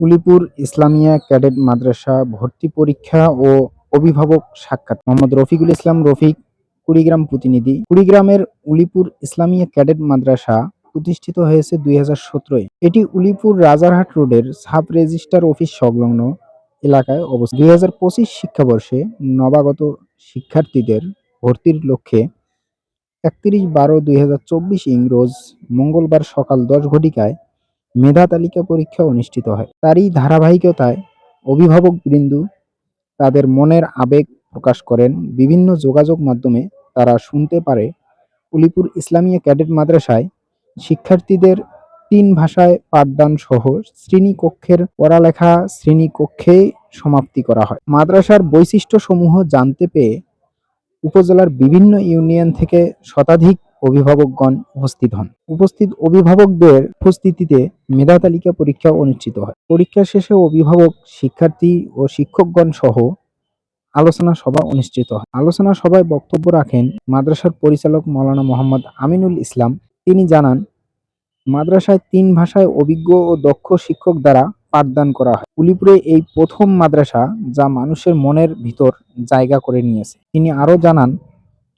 Ulipur Islamia cadet মাদ্রাসা ভর্তি পরীক্ষা ও অভিভাবক সাক্ষাৎ। মোহাম্মদ রফিকুল ইসলাম রফিক, কুড়িগ্রাম প্রতিনিধি। কুড়িগ্রামের উলিপুর ইসলামিয়া ক্যাডেট মাদ্রাসা প্রতিষ্ঠিত হয়েছে দুই হাজার এটি উলিপুর রাজারহাট রোডের সাব রেজিস্ট্রার অফিস সংলগ্ন এলাকায় অবস্থিত। দুই হাজার পঁচিশ শিক্ষাবর্ষে নবাগত শিক্ষার্থীদের ভর্তির লক্ষ্যে একত্রিশ বারো দুই হাজার চব্বিশ ইং রোজ মঙ্গলবার সকাল দশ ঘটিকায় মেধা তালিকা পরীক্ষা অনুষ্ঠিত হয়। তারই ধারাবাহিকতায় অভিভাবক বৃন্দু তাদের মনের আবেগ প্রকাশ করেন। বিভিন্ন যোগাযোগ মাধ্যমে তারা শুনতে পারে উলিপুর ইসলামিয়া ক্যাডেট মাদ্রাসায় শিক্ষার্থীদের তিন ভাষায় পাঠদান সহ শ্রেণীকক্ষের পড়ালেখা শ্রেণীকক্ষে সমাপ্তি করা হয়। মাদ্রাসার বৈশিষ্ট্যসমূহ জানতে পেয়ে উপজেলার বিভিন্ন ইউনিয়ন থেকে শতাধিক অভিভাবকগণ উপস্থিত হন। উপস্থিত অভিভাবকদের উপস্থিতিতে মেধা তালিকা পরীক্ষা অনুষ্ঠিত হয়। পরীক্ষা শেষে অভিভাবক, শিক্ষার্থী ও শিক্ষকগণ সহ আলোচনা সভা অনুষ্ঠিত হয়। আলোচনা সভায় বক্তব্য রাখেন মাদ্রাসার পরিচালক মৌলানা মোহাম্মদ আমিনুল ইসলাম। তিনি জানান, মাদ্রাসায় তিন ভাষায় অভিজ্ঞ ও দক্ষ শিক্ষক দ্বারা পাঠদান করা হয়। উলিপুরে এই প্রথম মাদ্রাসা যা মানুষের মনের ভিতর জায়গা করে নিয়েছে। তিনি আরও জানান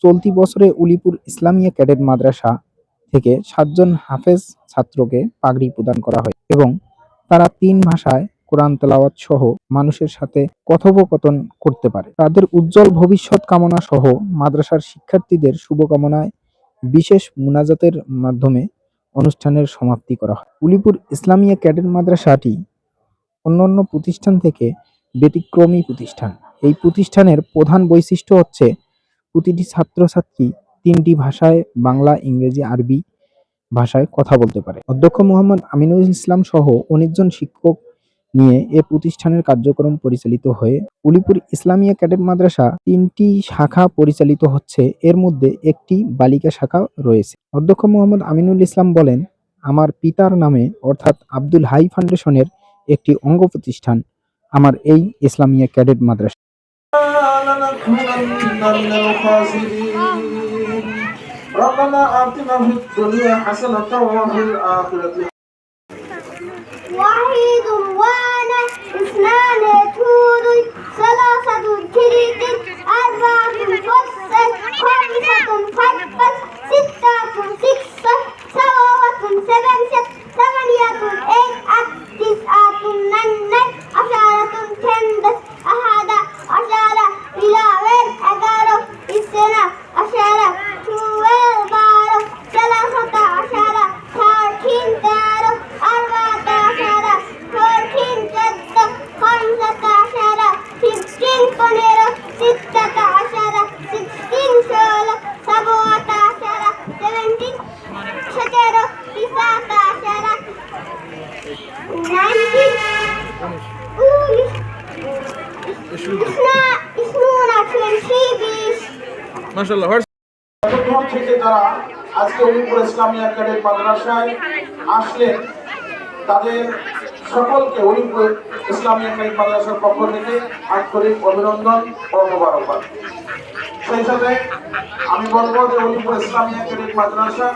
চলতি বছরে উলিপুর ইসলামিয়া ক্যাডেট মাদ্রাসা থেকে সাতজন হাফেজ ছাত্রকে পাগড়ি প্রদান করা হয় এবং তারা তিন ভাষায় কোরআন তেলাওয়াত সহ মানুষের সাথে কথোপকথন করতে পারে। তাদের উজ্জ্বল ভবিষ্যৎ কামনা সহ মাদ্রাসার শিক্ষার্থীদের শুভকামনায় বিশেষ মুনাজাতের মাধ্যমে অনুষ্ঠানের সমাপ্তি করা হয়। উলিপুর ইসলামিয়া ক্যাডেট মাদ্রাসাটি অন্যান্য প্রতিষ্ঠান থেকে ব্যতিক্রমী প্রতিষ্ঠান। এই প্রতিষ্ঠানের প্রধান বৈশিষ্ট্য হচ্ছে প্রতিটি ছাত্রছাত্রী তিনটি ভাষায় বাংলা, ইংরেজি, আরবি ভাষায় কথা বলতে পারে। অধ্যক্ষ মোহাম্মদ আমিনুল ইসলাম সহ অনেকজন শিক্ষক নিয়ে এ প্রতিষ্ঠানের কার্যক্রম পরিচালিত হয়ে উলিপুর ইসলামিয়া ক্যাডেট মাদ্রাসা তিনটি শাখা পরিচালিত হচ্ছে। এর মধ্যে একটি বালিকা শাখা রয়েছে। অধ্যক্ষ মোহাম্মদ আমিনুল ইসলাম বলেন, আমার পিতার নামে অর্থাৎ আব্দুল হাই ফাউন্ডেশনের একটি অঙ্গ প্রতিষ্ঠান আমার এই ইসলামিয়া ক্যাডেট মাদ্রাসা। لنكونن من الخاسرين ربنا آتنا في الدنيا حسنة وفي الآخرة মাশাআল্লাহ চট্টগ্রাম থেকে যারা আজকে উলিপুর ইসলামিয়া ক্যাডেট মাদ্রাসায় আসলেন তাদের সকলকে উলিপুর ইসলামিয়া ক্যাডেট মাদ্রাসার পক্ষ থেকে আন্তরিক অভিনন্দন ও মোবারকবাদ। সেই সাথে আমি বলব যে উলিপুর ইসলামিয়া ক্যাডেট মাদ্রাসা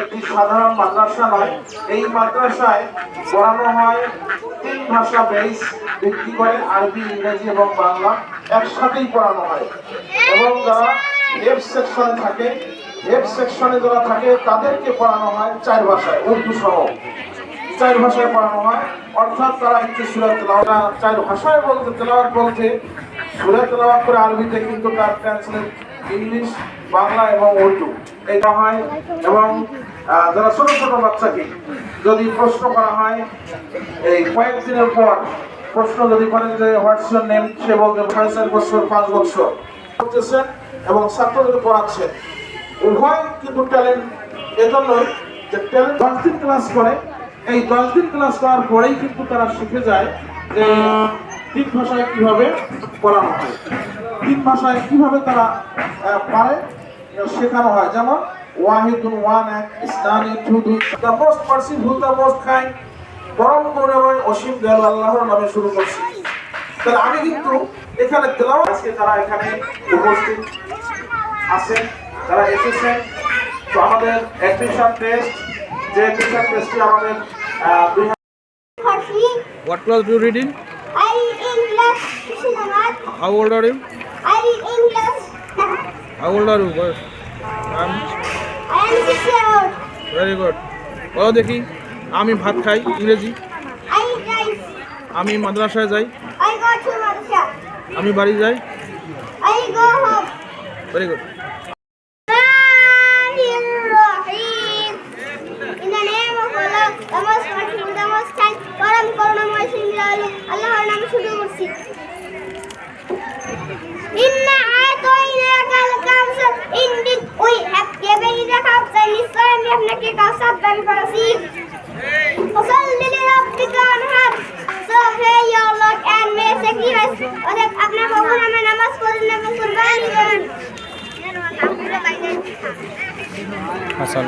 একটি সাধারণ মাদ্রাসা নয়। এই মাদ্রাসায় পড়ানো হয় তিন ভাষা বেস ভিত্তি করে আরবি, ইংরেজি এবং বাংলা একসাথেই পড়ানো হয়। এবং যারা এফ সেকশনে থাকে এফ সেকশনে যারা থাকে, তাদেরকে পড়ানো হয় চার ভাষায়, উর্দু সহ। চার ভাষায় পড়ানো হয়, অর্থাৎ তারা একটি সুরাত তেলাওয়াত চার ভাষায় বলতে তেলাওয়াত বলতে সুরাত তেলাওয়াত করে আরবিতে কিন্তু তার ট্রান্সলেট ইংলিশ বাংলা এবং উর্দু। এটা হয় এবং যারা ছোট ছোট বাচ্চাকে যদি প্রশ্ন করা হয়, এই কয়েকদিনের পর প্রশ্ন যদি করেন যে হোয়াটস ইউর নেম, সে বলতে সাড়ে বছর পাঁচ বছর। করতেছেন এবং ছাত্রদের পড়াচ্ছেন, উভয় কিন্তু ট্যালেন্ট এজন্যই যে ট্যালেন্ট দশ দিন ক্লাস করে, এই দশ দিন ক্লাস করার পরেই কিন্তু তারা শিখে যায় যে তিন ভাষায় কীভাবে পড়ানো হয়। তিন ভাষায় কীভাবে তারা পারে শেখানো হয়। যেমন ওয়াহিদুন ওয়ান এক, ইসলামী টু দুই the most merciful the most kind পরম করুণাময় অসীম দয়াল আল্লাহর নামে শুরু করছি তাহলে আমি কিন্তু এখানে তেলাও আজকে তারা এখানে উপস্থিত আছেন তারা এসেছেন তো আমাদের অ্যাডমিশন টেস্ট যে অ্যাডমিশন টেস্টটি আমাদের What class do you read in? I read in class How old are you? I read in class How old are you? What? I'm... I am six years old. Very good. বলো Dekhi. আমি ভাত খাই ইংরেজি। আমি মাদ্রাসায় যাই। আমি বাড়ি যাই। ভেরি গুড আল্লাহর حصل